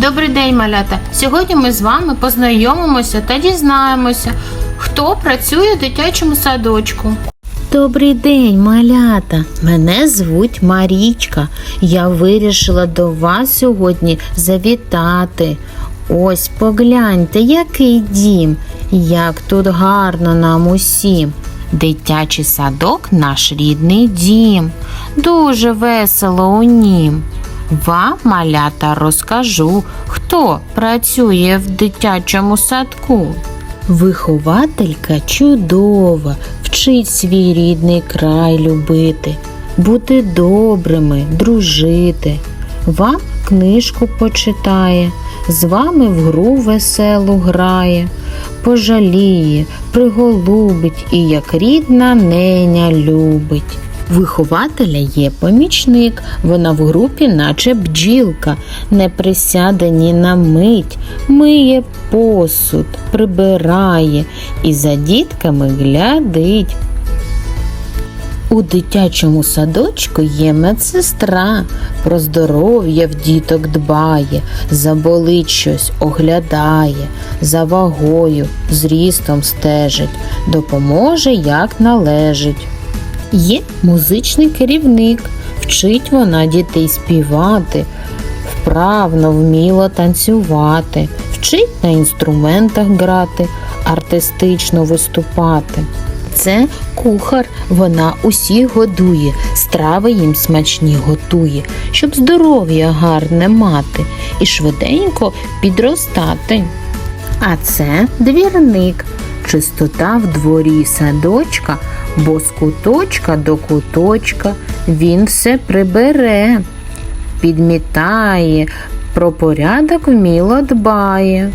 Добрий день, малята! Сьогодні ми з вами познайомимося та дізнаємося, хто працює в дитячому садочку. Добрий день, малята. Мене звуть Марічка. Я вирішила до вас сьогодні завітати. Ось погляньте, який дім, як тут гарно нам усім. Дитячий садок наш рідний дім. Дуже весело у нім. Вам, малята, розкажу, хто працює в дитячому садку. Вихователька чудова, вчить свій рідний край любити, бути добрими, дружити. Вам книжку почитає, з вами в гру веселу грає, пожаліє, приголубить і як рідна неня любить. Вихователя є помічник, вона в групі, наче бджілка, не присяде ні на мить, миє посуд, прибирає і за дітками глядить. У дитячому садочку є медсестра, про здоров'я в діток дбає, заболить щось, оглядає, за вагою, зрістом стежить, допоможе як належить. Є музичний керівник, вчить вона дітей співати, вправно вміло танцювати, вчить на інструментах грати, артистично виступати. Це кухар, вона усіх годує, страви їм смачні готує, щоб здоров'я гарне мати і швиденько підростати. А це двірник, чистота в дворі садочка, бо з куточка до куточка він все прибере, підмітає, про порядок вміло дбає.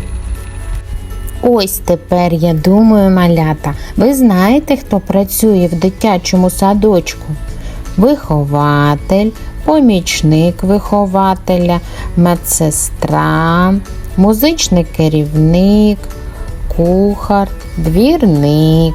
Ось тепер я думаю, малята, ви знаєте, хто працює в дитячому садочку? Вихователь, помічник вихователя, медсестра, музичний керівник, кухар, двірник.